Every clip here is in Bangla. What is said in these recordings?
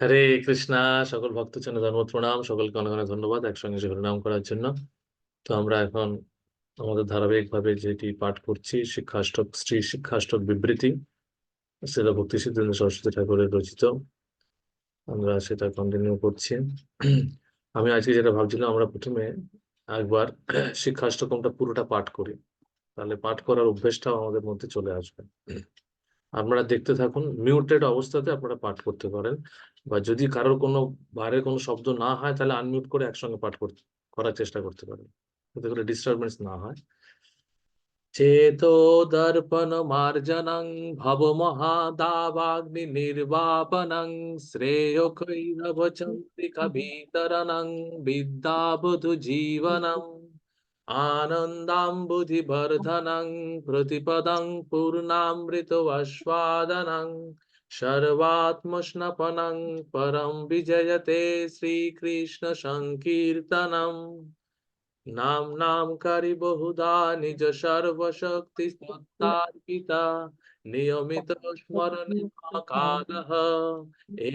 হরে কৃষ্ণা, সকল ভক্ত জন্য ধর্ম প্রণাম সকলকে অনেক অনেক ধন্যবাদ একসঙ্গে সে হরিনাম করার জন্য। তো আমরা এখন আমাদের ধারাবাহিকভাবে যেটি পাঠ করছি, শিক্ষাষ্টক, শ্রী শিক্ষাষ্টক বিবৃতি। সেটা ভক্তি সিদ্ধান্ত সরস্বতী ঠাকুরের রচিত। আমরা সেটা কন্টিনিউ করছি। আমি আজকে যেটা ভাবছিলাম, আমরা প্রথমে একবার শিক্ষাষ্টকমটা পুরোটা পাঠ করি। তাহলে পাঠ করার অভ্যেসটাও আমাদের মধ্যে চলে আসবে। আপনারা দেখতে থাকুন, মিউটেড অবস্থাতে আপনারা পাঠ করতে পারেন। বা যদি কারোর কোনো বাইরে কোনো শব্দ না হয়, তাহলে আনমিউট করে একসঙ্গে পাঠ করতে করার চেষ্টা করতে পারেন। যাতে করে ডিস্টারবেন্স না হয়। চেতো দর্পণ মার্জনং ভব মহাদাবাগ্নি নির্বাপনং শ্রেয় কৈরব চন্দ্রিকা বিতরণং বিদ্যাবধু জীবনম। आनन्दाम्बुधिवर्धनं प्रतिपदं पूर्णामृतवस्वादनं सर्वात्मस्नपनं परं विजयते श्रीकृष्णसङ्कीर्तनम् नाम्नां करि बहुधा निज নিয়মিত স্মরণে কালহ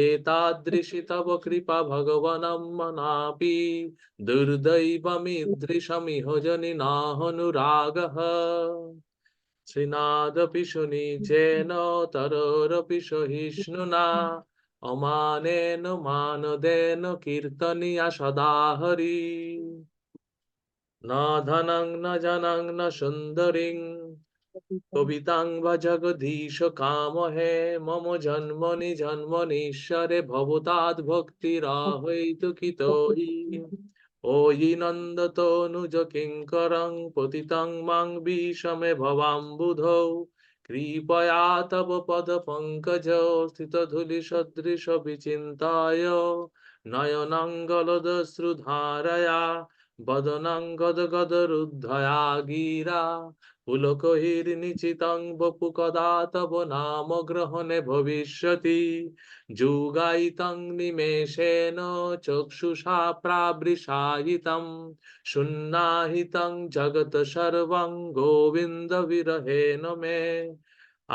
এতাদৃশি তব কৃপা ভগবনম মনাপি দুর্দৈবমিদৃশমিহ জনিনাহনুরাগহ শ্রীনাদপি শুনিচেন তরোরপি সহিষ্ণুনা অমানেন মানদেন কীর্তনিয়া সদা হরি ধনং জনং কবিতাং বা জগদীশ কামহে মম জন্মনি জন্মনীশ্বরে ভবতাদ ভক্তিরাহৈতুকিতোহি ওয়ি নন্দতনুজ কিঙ্করং পতিতং মাং বিষমে ভবাম্বুধৌ। কৃপয়া তব পদ পঙ্কজ স্থিত ধুলি সদৃশ বিচিন্তায়। নয়নাঙ্গলদশ্রুধারয়া বদনাং গদ গদ রুদ্ধয়া গিরা। পুলকহির্নিচিতং বপু কদা তব নাম গ্রহণে ভবিষ্যতি যুগায়িতং নিমেষেন চক্ষুষা প্রাবৃষায়িতং শূন্নাহিতং জগত সর্বং গোবিন্দ বিরহেন মে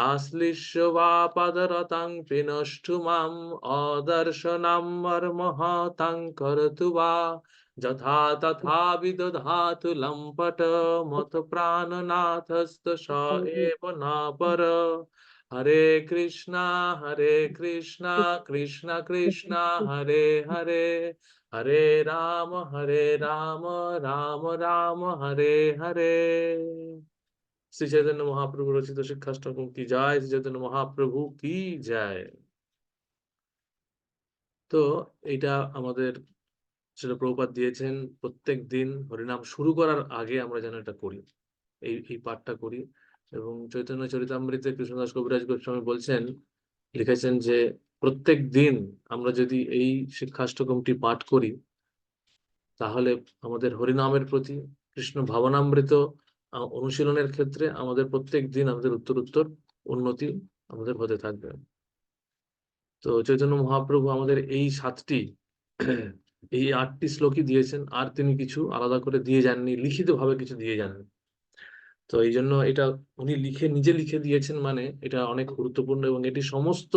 আশ্লিষ্য বা পদরতং পিনষ্টু মাম অদর্শনাম মর্মহতং করতু বা যথা তথা বিদধাতু লম্পট মত প্রাণনাথস্ত স না পর হরে কৃষ্ণ হরে কৃষ্ণ কৃষ্ণ কৃষ্ণ হরে হরে হরে রাম হরে রাম রাম রাম হরে হরে শ্রী চৈতন্য মহাপ্রভু রচিত শিক্ষাষ্টকম কি যায় শ্রী চৈতন্য মহাপ্রভু কি যায় তো এটা আমাদের সেটা প্রভুপাত দিয়েছেন, প্রত্যেক দিন হরিনাম শুরু করার আগে আমরা যেন এটা করি। এই এই পাঠটা করি। এবং চৈতন্য চরিতামৃতে কৃষ্ণদাস কবিরাজ গোস্বামী বলছেন, লিখেছেন যে প্রত্যেক দিন আমরা যদি এই শিক্ষাষ্টকমটি পাঠ করি, তাহলে আমাদের হরিনামের প্রতি কৃষ্ণ ভাবনামৃত অনুশীলনের ক্ষেত্রে আমাদের প্রত্যেক দিন আমাদের উত্তর উত্তর উন্নতি আমাদের হতে থাকবে। তো চৈতন্য মহাপ্রভু আমাদের এই সাতটি এই আটটি শ্লোকই দিয়েছেন, আর তিনি কিছু আলাদা করে দিয়ে যাননি লিখিত ভাবে কিছু দিয়ে যাননি। তো এই জন্য এটা উনি লিখে, নিজে লিখে দিয়েছেন মানে এটা অনেক গুরুত্বপূর্ণ এবং এটি সমস্ত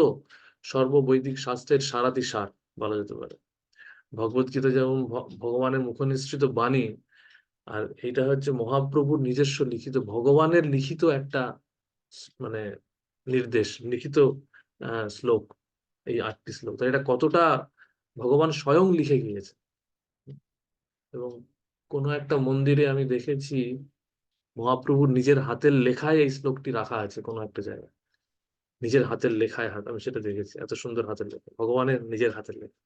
সর্ববৈদিক শাস্ত্রের সারাতি সার বলা যেতে পারে। ভগবদ্গীতা যেমন ভগবানের মুখনিসৃত বাণী, আর এটা হচ্ছে মহাপ্রভুর নিজস্ব লিখিত, ভগবানের লিখিত একটা মানে নির্দেশ, লিখিত শ্লোক, এই আটটি শ্লোক। তো এটা কতটা ভগবান স্বয়ং লিখে গিয়েছে এবং কোনো একটা মন্দিরে আমি দেখেছি, মহাপ্রভুর নিজের হাতের লেখায় এই শ্লোকটি রাখা আছে কোনো একটা জায়গায়। নিজের হাতের লেখায় হাত, আমি সেটা দেখেছি, এত সুন্দর হাতের লেখা, ভগবানের নিজের হাতের লেখা।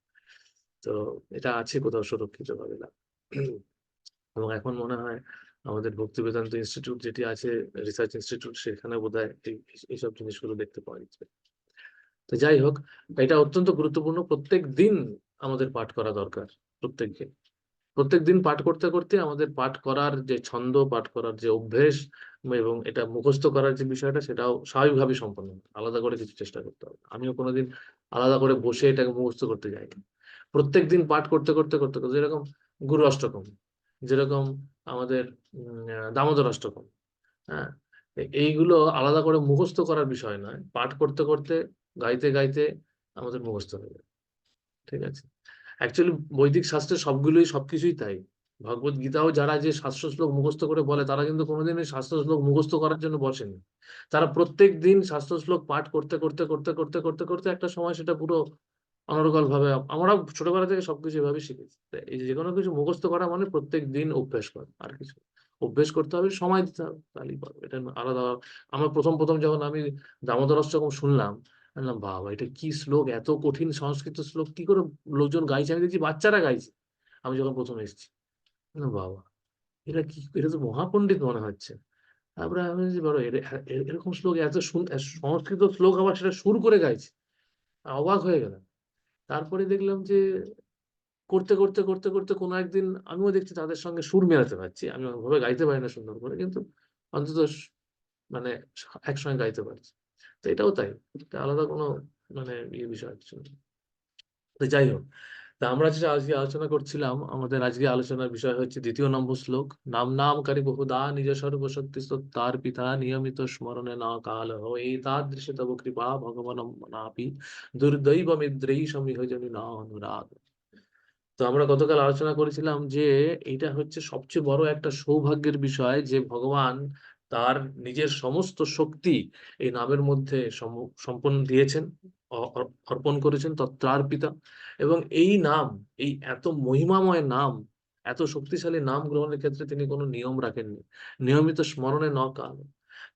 তো এটা আছে কোথাও সুরক্ষিত ভাবে এবং এখন মনে হয় আমাদের ভক্তি বেদান্ত ইনস্টিটিউট যেটি আছে, রিসার্চ ইনস্টিটিউট, সেখানে বোধ হয় এইসব জিনিসগুলো দেখতে পাওয়া যাচ্ছে। তো যাই হোক, এটা অত্যন্ত গুরুত্বপূর্ণ। প্রত্যেক দিন আমাদের পাঠ করা দরকার, প্রত্যেককে। প্রত্যেক দিন পাঠ করতে করতে আমাদের পাঠ করার যে ছন্দ, পাঠ করার যে অভ্যেস এবং এটা মুখস্থ করার যে বিষয়টা, সেটাও স্বাভাবিকভাবে সম্পন্ন আলাদা করে কিছু চেষ্টা করতে হবে আমিও কোনোদিন আলাদা করে বসে এটাকে মুখস্থ করতে যাইনি। প্রত্যেক দিন পাঠ করতে করতে করতে করতে, যেরকম গুরু অষ্টকম, যেরকম আমাদের দামোদর অষ্টকম হ্যাঁ এইগুলো আলাদা করে মুখস্থ করার বিষয় নয়। পাঠ করতে করতে, গাইতে গাইতে আমাদের মুখস্থ হয়ে যায়। ঠিক আছে? অ্যাকচুয়ালি বৈদিক শাস্ত্রে সবগুলোই সবকিছুই তাই। ভগবত গীতাও যারা যে শাস্ত্র শ্লোক মুখস্থ করে বলে, তারা কিন্তু কোনোদিনই শাস্ত্র শ্লোক মুখস্থ করার জন্য বসেনি। তারা প্রত্যেক দিন শাস্ত্র শ্লোক পাঠ করতে করতে করতে করতে করতে করতে একটা সময় সেটা পুরো অনর্গল ভাবে আমরা ছোটবেলা থেকে সবকিছু এভাবে শিখেছি। এই যে কোনো কিছু মুখস্থ করা মানে প্রত্যেক দিন অভ্যেস করা, আর কিছু। অভ্যেস করতে হবে, সময় দিতে হবে। তাহলেই পারবে। এটা আলাদা আমার প্রথম প্রথম যখন আমি দামোদর যখন শুনলাম বললাম, বাবা, এটা কি শ্লোক? এত কঠিন সংস্কৃত শ্লোক, কি করে লোকজন গাইছে? আমি দেখছি বাচ্চারা গাইছে। আমি যখন প্রথম এসেছি বাবা, এটা কি, এটা তো মহাপণ্ডিত মনে হচ্ছে। তারপরে আমি এর- এরকম শ্লোক এত সংস্কৃত শ্লোক আবার সেটা সুর করে গাইছে। অবাক হয়ে গেলাম। তারপরে দেখলাম যে করতে করতে করতে করতে কোনো একদিন আমিও দেখছি তাদের সঙ্গে সুর মেলাতে পারছি। আমি ওভাবে গাইতে পারি না সুন্দর করে কিন্তু অন্তত মানে একসঙ্গে গাইতে পারছি। তো এটাও তাই। এটা আলাদা কোনো মানে ইয়ে বিষয় কিছু তো যাই হোক, তা আমরা যেটা আজকে আলোচনা করছিলাম, আমাদের আজকে আলোচনার বিষয় হচ্ছে দ্বিতীয় নম্বর শ্লোক, নাম নাম কারি বহুদা নিজ সর্বশক্তি তার পিতা নিয়মিত স্মরণে না কাল এই তাদৃশ তব কৃপা ভগবান নাপি দুর্দৈব মিদ্রেই সমীহ না অনুরাগ তো আমরা গতকাল আলোচনা করেছিলাম যে এটা হচ্ছে সবচেয়ে বড় একটা সৌভাগ্যের বিষয় যে ভগবান তার নিজের সমস্ত শক্তি এই নামের মধ্যে সম- সম্পন্ন দিয়েছেন অর্পণ করেছেন তত্রার পিতা। এবং এই নাম, এই এত মহিমাময় নাম, এত শক্তিশালী নাম গ্রহণের ক্ষেত্রে তিনি কোনো নিয়ম রাখেননি। নিয়মিত স্মরণে ন কাল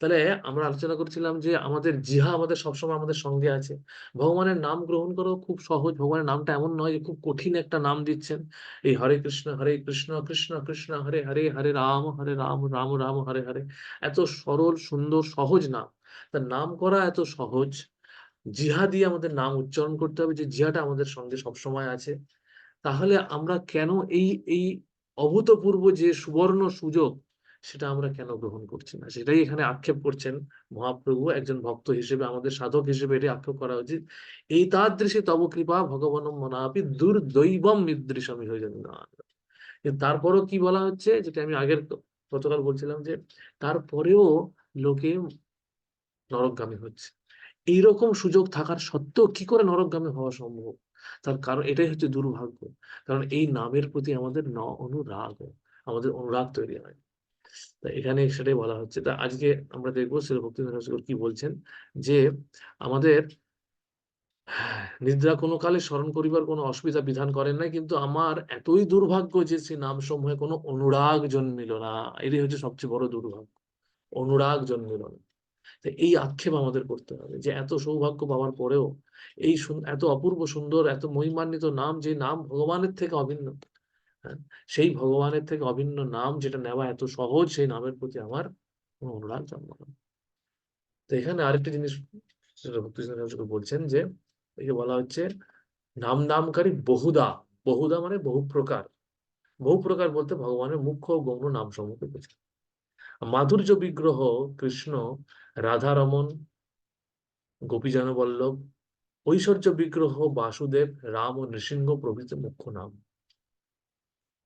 তাহলে আমরা আলোচনা করছিলাম যে আমাদের জিহা আমাদের সবসময় আমাদের সঙ্গে আছে। ভগবানের নাম গ্রহণ করাও খুব সহজ। ভগবানের নামটা এমন নয় যে খুব কঠিন একটা নাম দিচ্ছেন। এই হরে কৃষ্ণ হরে কৃষ্ণ কৃষ্ণ কৃষ্ণ, হরে হরে হরে রাম হরে রাম রাম রাম, হরে হরে। এত সরল, সুন্দর, সহজ নাম। তার নাম করা এত সহজ। জিহা দিয়ে আমাদের নাম উচ্চারণ করতে হবে যে জিহাটা আমাদের সঙ্গে সবসময় আছে। তাহলে আমরা কেন এই এই অভূতপূর্ব যে সুবর্ণ সুযোগ সেটা আমরা কেন গ্রহণ করছি না? সেটাই এখানে আক্ষেপ করছেন মহাপ্রভু। একজন ভক্ত হিসেবে, আমাদের সাধক হিসেবে এটি আক্ষেপ করা উচিত। এই তাদৃশে তব কৃপা ভগবান মনাপি দুর্দৈবম মিদৃশমি হয়ে যাবে না তারপরও কি বলা হচ্ছে? যেটা আমি আগের গতকাল বলছিলাম যে, তারপরেও লোকে নরকগামী হচ্ছে। এইরকম সুযোগ থাকার সত্ত্বেও কি করে নরকগামী হওয়া সম্ভব? তার কারণ, এটাই হচ্ছে দুর্ভাগ্য। কারণ এই নামের প্রতি আমাদের ন, অনুরাগ। আমাদের অনুরাগ তৈরি হয়। তা এখানে সেটাই বলা হচ্ছে। তা আজকে আমরা দেখব শ্রী ভক্তি কি বলছেন যে, আমাদের নিদ্রা কোনো কালে স্মরণ করিবার কোনো অসুবিধা বিধান করেন নাই, কিন্তু আমার এতই দুর্ভাগ্য যে সে নাম সমূহে কোনো অনুরাগ জন্মিল না। এটাই হচ্ছে সবচেয়ে বড় দুর্ভাগ্য। অনুরাগ জন্মিল না। এই আক্ষেপ আমাদের করতে হবে যে, এত সৌভাগ্য পাওয়ার পরেও এই এত অপূর্ব সুন্দর, এত মহিমান্বিত নাম, যে নাম ভগবানের থেকে অভিন্ন হ্যাঁ? সেই ভগবানের থেকে অভিন্ন নাম যেটা নেওয়া এত সহজ, সেই নামের প্রতি আমার কোনো অনুরাগ জন্মানো তো এখানে আরেকটা জিনিস ঠাকুর বলছেন যে এই বলা হচ্ছে, নাম নামকারী বহুদা বহুদা মানে বহু প্রকার বহু প্রকার বলতে ভগবানের মুখ্য গৌণ নাম সমূহকে বোঝায়। মাধুর্য, বিগ্রহ, কৃষ্ণ, রাধারমন গোপীজন বল্লভ ঐশ্বর্য, বিগ্রহ, বাসুদেব, রাম ও নৃসিংহ প্রভৃতি মুখ্য নাম।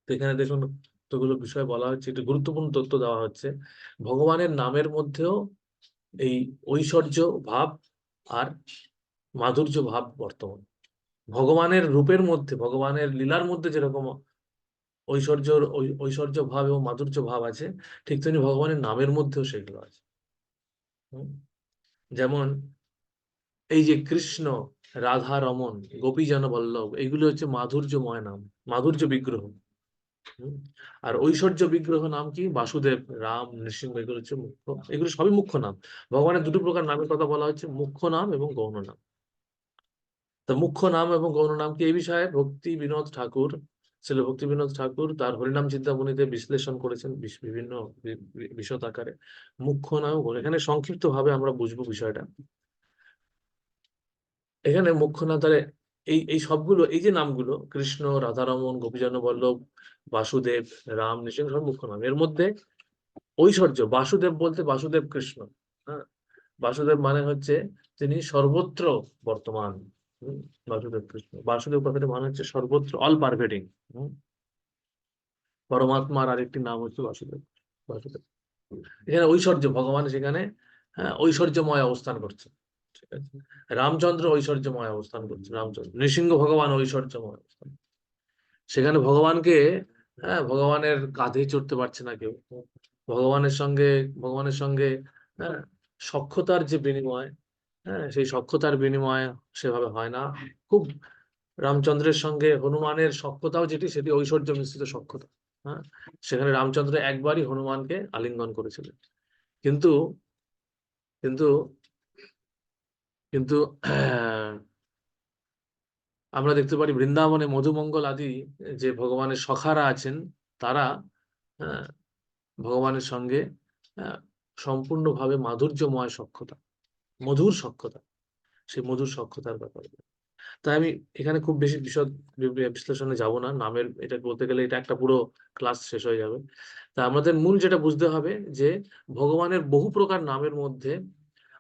তো এখানে দেখুন কতগুলো বিষয় বলা হচ্ছে, একটু গুরুত্বপূর্ণ তথ্য দেওয়া হচ্ছে ভগবানের নামের মধ্যেও এই ঐশ্বর্য ভাব আর মাধুর্য ভাব বর্তমান ভগবানের রূপের মধ্যে, ভগবানের লীলার মধ্যে যেরকম ঐশ্বর্য ঐশ্বর্য ভাব এবং মাধুর্য ভাব আছে, ঠিক তেমনি ভগবানের নামের মধ্যেও সেগুলো আছে? যেমন এই যে কৃষ্ণ রাধা রমন গোপীজন বল্লভ, এগুলো হচ্ছে মাধুর্যময় নাম, মাধুর্য বিগ্রহ? আর ঐশ্বর্য বিগ্রহ নাম কি? বাসুদেব, রাম, নৃসিংহ, এগুলো হচ্ছে মুখ্য, এগুলো সবই মুখ্য নাম। ভগবানের দুটো প্রকার নামের কথা বলা হচ্ছে, মুখ্য নাম এবং গৌণ নাম। তা মুখ্য নাম এবং গৌণ নাম কি এই বিষয়ে? ভক্তি বিনোদ ঠাকুর ছিল ভক্তি বিনোদ ঠাকুর তার হরিনাম চিন্তামণিতে বিশ্লেষণ করেছেন বিভিন্ন বিশদ আকারে। মুখ্য নাম এখানে সংক্ষিপ্ত ভাবে আমরা বুঝব বিষয়টা। এখানে মুখ্য নাম তাহলে এই এই সবগুলো, এই যে নামগুলো, কৃষ্ণ, রাধারমন গোপীজন বল্লভ, বাসুদেব, রাম নৃসিংহ সব মুখ্য নাম। এর মধ্যে ঐশ্বর্য, বাসুদেব বলতে বাসুদেব কৃষ্ণ হ্যাঁ? বাসুদেব মানে হচ্ছে তিনি সর্বত্র বর্তমান বাসুদেব কৃষ্ণ। বাসুদেব কথাটা মানে হচ্ছে সর্বত্র অল পারভেডিং পরমাত্মার আরেকটি নাম হচ্ছে বাসুদেব বাসুদেব। এখানে ঐশ্বর্য, ভগবান সেখানে হ্যাঁ ঐশ্বর্যময় অবস্থান করছে। ঠিক আছে? রামচন্দ্র ঐশ্বর্যময় অবস্থান করছে, রামচন্দ্র। নৃসিংহ ভগবান ঐশ্বর্যময় অবস্থান। সেখানে ভগবানকে হ্যাঁ ভগবানের কাঁধে চড়তে পারছে না কেউ। ভগবানের সঙ্গে ভগবানের সঙ্গে হ্যাঁ সক্ষতার যে বিনিময় হ্যাঁ সেই সক্ষতার বিনিময় সেভাবে হয় না। খুব রামচন্দ্রের সঙ্গে হনুমানের সক্ষতাও যেটি, সেটি ঐশ্বর্য মিশ্রিত সক্ষতা হ্যাঁ। সেখানে রামচন্দ্র একবারই হনুমানকে আলিঙ্গন করেছিলেন। কিন্তু কিন্তু কিন্তু আমরা দেখতে পারি বৃন্দাবনে মধুমঙ্গল আদি যে ভগবানের সখারা আছেন, তারা ভগবানের সঙ্গে সম্পূর্ণভাবে মাধুর্যময় সক্ষতা মধুর সক্ষতা সেই মধুর সক্ষতার ব্যাপার। তাই আমি এখানে খুব বেশি বিশদ বিশ্লেষণে যাব না, নামের এটা বলতে গেলে এটা একটা পুরো ক্লাস শেষ হয়ে যাবে। তা আমাদের মূল যেটা বুঝতে হবে যে, ভগবানের বহু প্রকার নামের মধ্যে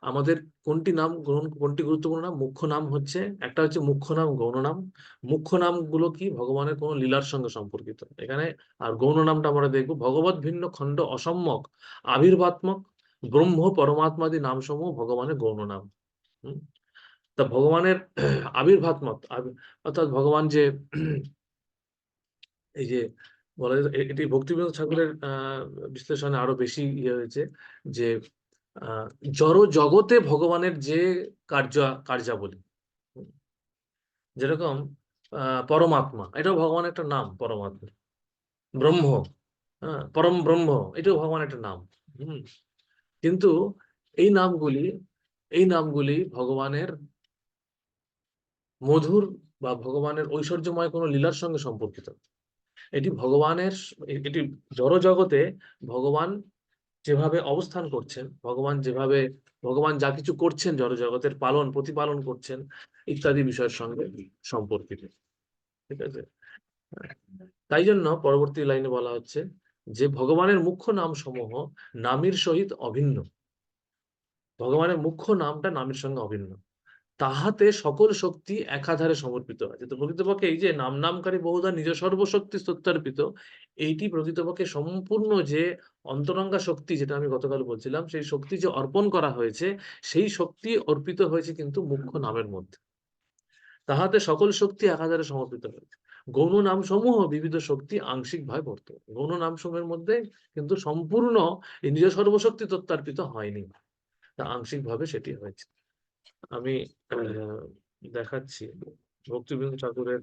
আমাদের কোনটি নাম গ্রহণ, কোনটি গুরুত্বপূর্ণ নাম? মুখ্য নাম হচ্ছে, একটা হচ্ছে মুখ্য নাম, গৌণ নাম। মুখ্য নামগুলো কি? ভগবানের কোনো লীলার সঙ্গে সম্পর্কিত। এখানে আর গৌণ নামটা আমরা দেখব। ভগবত ভিন্ন খণ্ড অসম্যক আবির্ভাত্মক ব্রহ্ম পরমাত্মাদি নামসমূহ ভগবানের গৌণ নাম? তা ভগবানের আবির্ভাত্মক অর্থাৎ ভগবান যে এই যে বলা এটি ভক্তিবিনোদ ঠাকুরের, আহ, বিশ্লেষণে আরও বেশি ইয়ে হয়েছে যে জড় জগতে ভগবানের যে কার্য, কার্যাবলী। যেরকম পরমাত্মা, এটাও ভগবানের একটা নাম, পরমাত্মা। ব্রহ্ম হ্যাঁ পরম ব্রহ্ম, এটাও ভগবানের একটা নাম। হুম। কিন্তু এই নামগুলি এই নামগুলি ভগবানের মধুর বা ভগবানের ঐশ্বর্যময় কোনো লীলার সঙ্গে সম্পর্কিত। এটি ভগবানের, এটি জড় জগতে ভগবান যেভাবে অবস্থান করছেন, ভগবান যেভাবে, ভগবান যা কিছু করছেন, জনজগতের পালন, প্রতিপালন করছেন, ইত্যাদি বিষয়ের সঙ্গে সম্পর্কিত। ঠিক আছে? তাই জন্য পরবর্তী লাইনে বলা হচ্ছে যে, ভগবানের মুখ্য নাম সমূহ নামের সহিত অভিন্ন। ভগবানের মুখ্য নামটা নামের সঙ্গে অভিন্ন। তাহাতে সকল শক্তি একাধারে সমর্পিত আছে তো প্রকৃতপক্ষে এই যে নাম নামকারী বহুধা নিজ সর্বশক্তি স্তোত্রার্পিত, এইটি প্রকৃতপক্ষে সম্পূর্ণ যে অন্তরঙ্গা শক্তি যেটা আমি গতকাল বলছিলাম, সেই শক্তি যে অর্পণ করা হয়েছে, সেই শক্তি অর্পিত হয়েছে কিন্তু মুখ্য নামের মধ্যে। তাহাতে সকল শক্তি একাধারে সমর্পিত হয়েছে গৌণ নাম সমূহ বিবিধ শক্তি আংশিক ভাবে বর্তমান গৌণ নাম সমূহের মধ্যে কিন্তু সম্পূর্ণ নিজ সর্বশক্তি তত্ত্বার্পিত হয়নি। তা আংশিক ভাবে সেটি হয়েছে। আমি দেখাচ্ছি। ভক্তিবিনোদ ঠাকুরের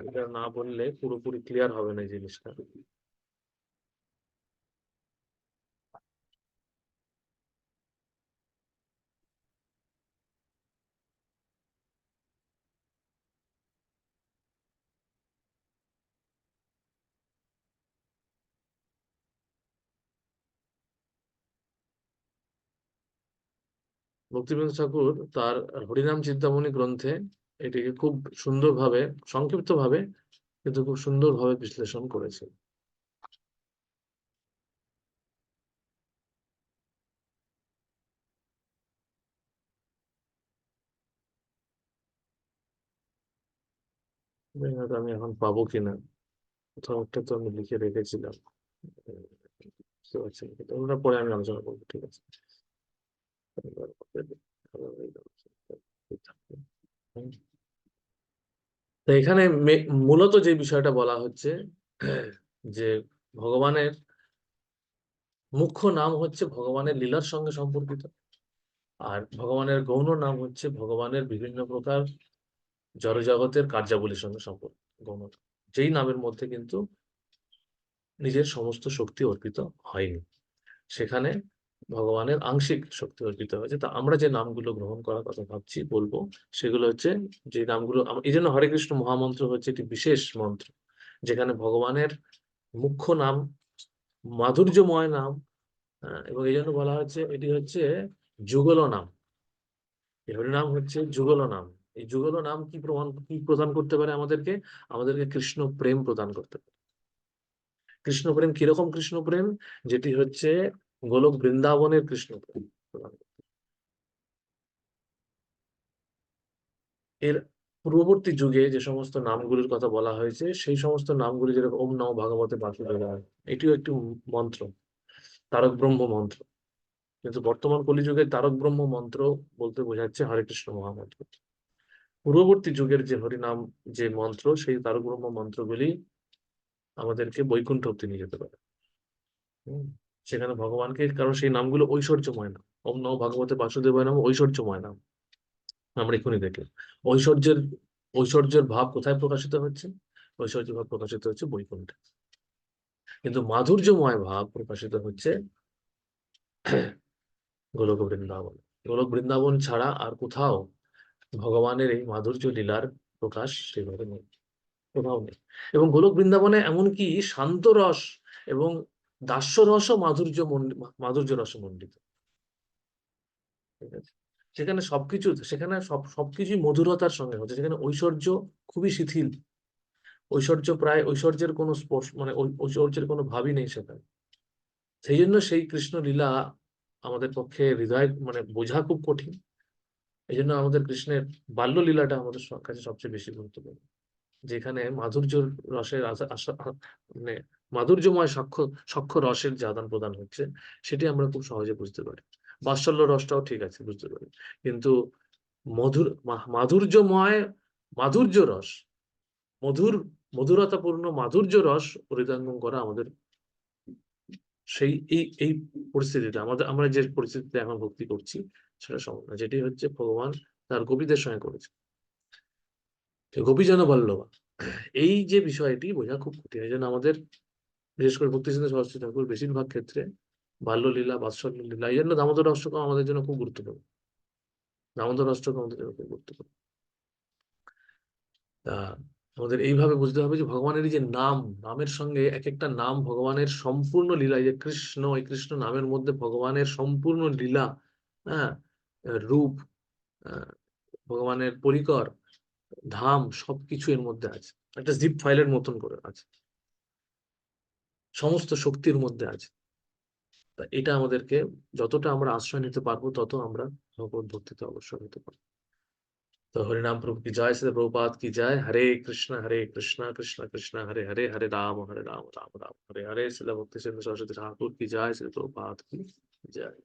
এটা না বললে পুরোপুরি ক্লিয়ার হবে না জিনিসটা। ভক্তিবিনোদ ঠাকুর তার হরিনাম চিন্তামণি গ্রন্থে এটিকে খুব সুন্দরভাবে, সংক্ষিপ্তভাবে কিন্তু খুব সুন্দরভাবে বিশ্লেষণ করেছে। আমি এখন পাবো কিনা। কোথাও একটা তো আমি লিখে রেখেছিলাম। বুঝতে ওটা পরে আমি আলোচনা করব, ঠিক আছে। তো এখানে মূলত যে বিষয়টা বলা হচ্ছে, যে ভগবানের মুখ্য নাম হচ্ছে ভগবানের লীলার সঙ্গে সম্পর্কিত। আর ভগবানের গৌণ নাম হচ্ছে ভগবানের বিভিন্ন প্রকার জড়জগতের কার্যাবলীর সঙ্গে সম্পর্ক, গৌণ যেই নামের মধ্যে কিন্তু নিজের সমস্ত শক্তি অর্পিত হয়নি। সেখানে ভগবানের আংশিক শক্তি অর্পিত হয়েছে। তা আমরা যে নামগুলো গ্রহণ করার কথা ভাবছি, বলব, সেগুলো হচ্ছে যে নামগুলো এই জন্য হরে কৃষ্ণ মহামন্ত্র হচ্ছে একটি বিশেষ মন্ত্র, যেখানে ভগবানের মুখ্য নাম, মাধুর্যময় নাম এবং এই জন্য বলা হচ্ছে এটি হচ্ছে যুগল নাম। এই হরিনাম হচ্ছে যুগল নাম। এই যুগল নাম কি প্রমাণ, কি প্রদান করতে পারে আমাদেরকে? আমাদেরকে কৃষ্ণ প্রেম প্রদান করতে পারে। কৃষ্ণ প্রেম কীরকম কৃষ্ণ প্রেম? যেটি হচ্ছে গোলক বৃন্দাবনের কৃষ্ণ প্রেম। প্রদান করে। এর পূর্ববর্তী যুগে যে সমস্ত নামগুলির কথা বলা হয়েছে, সেই সমস্ত নামগুলি যেরকম ওম নমঃ ভাগবতে বাসুদেবায় এটিও একটি মন্ত্র, তারক ব্রহ্ম মন্ত্র। কিন্তু বর্তমান কলিযুগের তারক ব্রহ্ম মন্ত্র বলতে বোঝাচ্ছে হরে কৃষ্ণ মহামন্ত্র। পূর্ববর্তী যুগের যে হরিনাম, যে মন্ত্র, সেই তারক ব্রহ্ম মন্ত্রগুলি আমাদেরকে বৈকুণ্ঠ অব্দি নিয়ে যেতে পারে সেখানে ভগবানকে, কারণ সেই নামগুলো ঐশ্বর্যময় নাম। ওম নমঃ ভগবতে বাসুদেবায় নাম, ঐশ্বর্যময় নাম। আমরা এখনই দেখলাম। ঐশ্বর্যের ঐশ্বর্যের ভাব কোথায় প্রকাশিত হচ্ছে? ঐশ্বর্য ভাব প্রকাশিত হচ্ছে বৈকুণ্ঠে। কিন্তু মাধুর্যময় ভাব প্রকাশিত হচ্ছে গোলক বৃন্দাবন। গোলক বৃন্দাবন ছাড়া আর কোথাও ভগবানের এই মাধুর্য লীলার প্রকাশ সেভাবে নেই কোথাও নেই। এবং গোলক বৃন্দাবনে এমনকি শান্ত রস এবং দাস্য রসও মাধুর্য মাধুর্য রস মণ্ডিত ঠিক আছে? সেখানে সবকিছু, সেখানে সব, সবকিছুই মধুরতার সঙ্গে হচ্ছে। সেখানে ঐশ্বর্য খুবই শিথিল। ঐশ্বর্য প্রায়, ঐশ্বর্যের কোনো স্পর্শ মানে ঐশ্বর্যের কোনো ভাবই নেই সেখানে। সেই জন্য সেই কৃষ্ণ লীলা আমাদের পক্ষে হৃদয় মানে বোঝা খুব কঠিন। এই জন্য আমাদের কৃষ্ণের বাল্য লীলাটা আমাদের কাছে সবচেয়ে বেশি গুরুত্বপূর্ণ। যেখানে মাধুর্য রসের মানে মাধুর্যময় সাক্ষ্য সক্ষ রসের যে আদান প্রদান হচ্ছে, সেটি আমরা খুব সহজে বুঝতে পারি। বাৎসল্য রসটাও ঠিক আছে, বুঝতে পারি। কিন্তু মধুর মাধুর্যময়, মাধুর্য রস, মধুর, মধুরতাপূর্ণ মাধুর্য রস পরিদাঙ্গম করা আমাদের সেই, এই এই পরিস্থিতিতে, আমাদের, আমরা যে পরিস্থিতিতে এখন ভক্তি করছি, সেটা সম্ভব না, যেটি হচ্ছে ভগবান তার গোপীদের সঙ্গে করেছে। গোপীজন বল্লভা, এই যে বিষয়টি বোঝা খুব কঠিন, এই জন্য আমাদের বিশেষ করে ভক্তি সিদ্ধ সরস্বতী ঠাকুর বেশিরভাগ ক্ষেত্রে বাল্যলীলা বাৎসল্য লীলা, এই জন্য দামোদর অষ্টকম আমাদের জন্য খুব গুরুত্বপূর্ণ। দামোদর অষ্টকম আমাদের জন্য খুব গুরুত্বপূর্ণ। আমাদের এইভাবে বুঝতে হবে যে ভগবানের যে নাম, নামের সঙ্গে এক একটা নাম ভগবানের সম্পূর্ণ লীলা যে কৃষ্ণ, এই কৃষ্ণ নামের মধ্যে ভগবানের সম্পূর্ণ লীলা হ্যাঁ রূপ ভগবানের পরিকর, ধাম, সবকিছু এর মধ্যে আছে। একটা জিপ ফাইলের মতন করে আছে। সমস্ত শক্তির মধ্যে আছে। তা এটা আমাদেরকে যতটা আমরা আশ্রয় নিতে পারব, তত আমরা ভগবত ভক্তিতে অবসর নিতে পারব। তো হরিনাম প্রভু কি জয় সে প্রভুপাত কি জয়? হরে কৃষ্ণ হরে কৃষ্ণ কৃষ্ণ কৃষ্ণ, হরে হরে হরে রাম হরে রাম রাম রাম, হরে হরে। শিল ভক্তি সিন্ধু সরস্বতী ঠাকুর কি জয় শ্রী প্রভুপাত কি জয়?